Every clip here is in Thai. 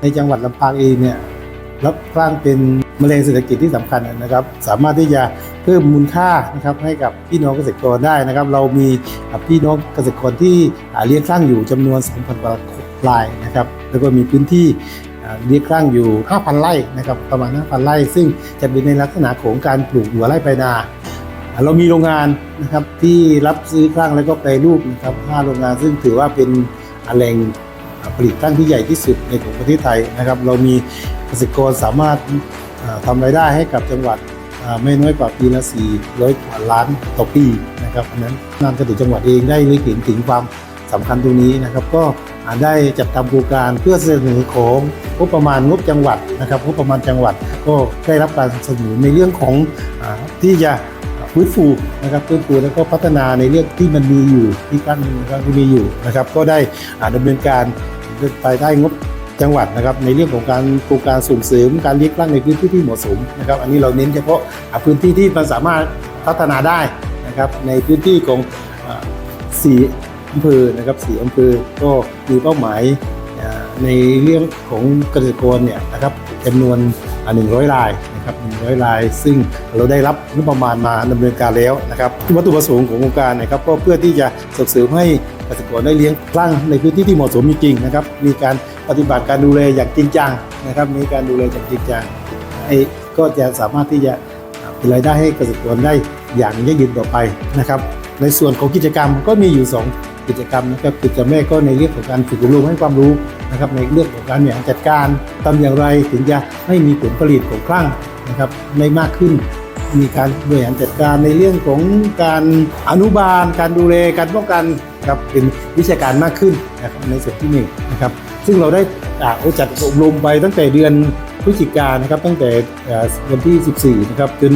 ในจังหวัดลำปางเองเนี่ยรับร่างเป็นแมลงเศรษฐกิจที่สำคัญนะครับ สามารถที่จะเพิ่มมูลค่านะครับให้กับพี่น้องเกษตรกรได้นะครับ เรามีพี่น้องเกษตรกรที่เลี้ยงคลั่งอยู่จำนวน2,000กว่ารายนะครับ แล้วก็มีพื้นที่เลี้ยงคลั่งอยู่ 5,000 ไร่นะครับประมาณ 5,000 ไร่ ซึ่งจะเป็นในลักษณะของการปลูกหัวไร่ไปนาเรามีโรงงานนะครับที่รับซื้อคลั่งแล้วก็แปรรูปนะครับ5โรงงานซึ่งถือว่าเป็นแหล่ง ผลิตคลั่งที่ใหญ่ที่สุดในของประเทศไทยนะครับ เรามีเกษตรกรสามารถทำรายได้ให้กับจังหวัดไม่น้อยกว่าปีละ400กว่าล้านต่อปีนะครับอันนั้นงานเกษตรจังหวัดเองได้เลยเห็นถึงความสำคัญตรงนี้นะครับ ก็ได้จัดทำโครงการเพื่อเสนอของงบประมาณงบจังหวัดนะครับงบประมาณจังหวัดก็ได้รับการสนับสนุนในเรื่องของอที่จะ ฟื้นฟูนะครับฟื้นฟูแล้วก็พัฒนาในเรื่องที่มันมีอยู่ที่กั้นที่มีอยู่นะครับ ก็ได้อ่าดำเนินการไปได้งบจังหวัดนะครับในเรื่องของการโครงการส่งเสริมการเลี้ยงตั้งในพื้นที่ที่เหมาะสมนะครับ อันนี้เราเน้นเฉพาะพื้นที่ที่มันสามารถพัฒนาได้นะครับในพื้นที่ของสี่อำเภอนะครับสี่อำเภอก็มีเป้าหมายในเรื่องของเกษตรกรเนี่ยนะครับจำนวน หนึ่งร้อยรายนะครับหนึ่งร้อยราย ซึ่งเราได้รับงบประมาณมาดำเนินการแล้วนะครับวัตถุประสงค์ของโครงการนะครับก็เพื่อที่จะส่งเสริมให้เกษตรกรได้เลี้ยงคลั่งในพื้นที่ที่เหมาะสมจริงๆนะครับมีการปฏิบัติการดูแลอย่างจริงจังนะครับมีการดูแลอย่างจริงจังไอ้ก็จะสามารถที่จะเป็นรายได้ให้เกษตรกรได้อย่างยั่งยืนต่อไปนะครับในส่วนของกิจกรรมก็มีอยู่ 2กิจกรรมนะครับกิจกรรมแรกก็ในเรื่องของการฝึกอบรมให้ความรู้นะครับในเรื่องของการบริหารจัดการทำอย่างไรถึงจะให้มีผลผลิตของคลั่งนะครับไม่มากขึ้น มีการบริหารจัดการในเรื่องของการอนุบาล การดูแลการป้องกันครับเป็นวิชาการมากขึ้นนะครับในส่วนที่หนึ่งนะครับซึ่งเราได้อ่าจัดอบรมไปตั้งแต่เดือน พฤศจิกายนนะครับตั้งแต่วันที่ 14 นะครับจน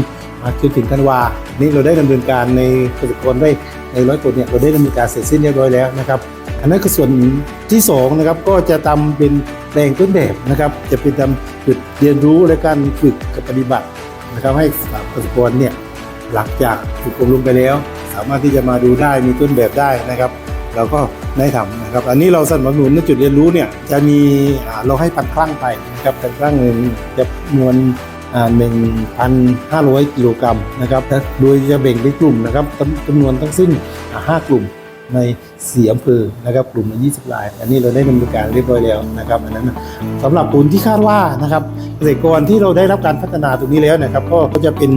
จนถึงธันวานี้เราได้ดำเนินการในเกษตรกรได้ในร้อยคนเนี่ยเราได้ดำเนินการเสร็จสิ้นเรียบร้อยแล้วนะครับ อันนั้นคือส่วนที่สองนะครับก็จะทำเป็นแปลงต้นแบบนะครับ จะเป็นทำจุดเรียนรู้และการฝึกกับปฏิบัตินะครับให้เกษตรกรเนี่ยหลังจากฝึกอบรมไปแล้ว สามารถที่จะมาดูได้มีต้นแบบได้นะครับ เราก็ได้ทำนะครับ อันนี้เราสนับสนุนในจุดเรียนรู้เนี่ยจะมีเราให้พันครั้งไปนะครับพันครั้งหนึ่งจะจำนวนหนึ่งพันห้าร้อยกิโลกรัมนะครับโดยจะแบ่งเป็นกลุ่มนะครับจำนวนทั้งสิ้นห้ากลุ่มในสี่อำเภอนะครับกลุ่มละ20ราย อันนี้เราได้ดำเนินการเรียบร้อยแล้วนะครับอันนั้นสำหรับผลที่คาดว่านะครับเกษตรกรที่เราได้รับการพัฒนาตรงนี้แล้วนะครับ ก็จะเป็น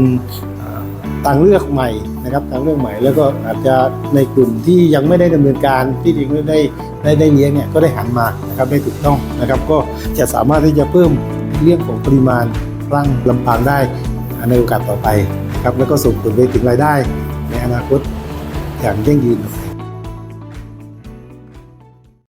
ทางเลือกใหม่นะครับทางเลือกใหม่ แล้วก็อาจจะในกลุ่มที่ยังไม่ได้ดำเนินการที่ยังไม่ได้ได้ได้เลี้ยงเนี่ยก็ได้หันมานะครับได้ถูกต้องนะครับ ก็จะสามารถที่จะเพิ่มเรื่องของปริมาณร่างลำพังได้ในโอกาสต่อไปนะครับแล้วก็ส่งผลไปถึงรายได้ ในอนาคตอย่างยั่งยืน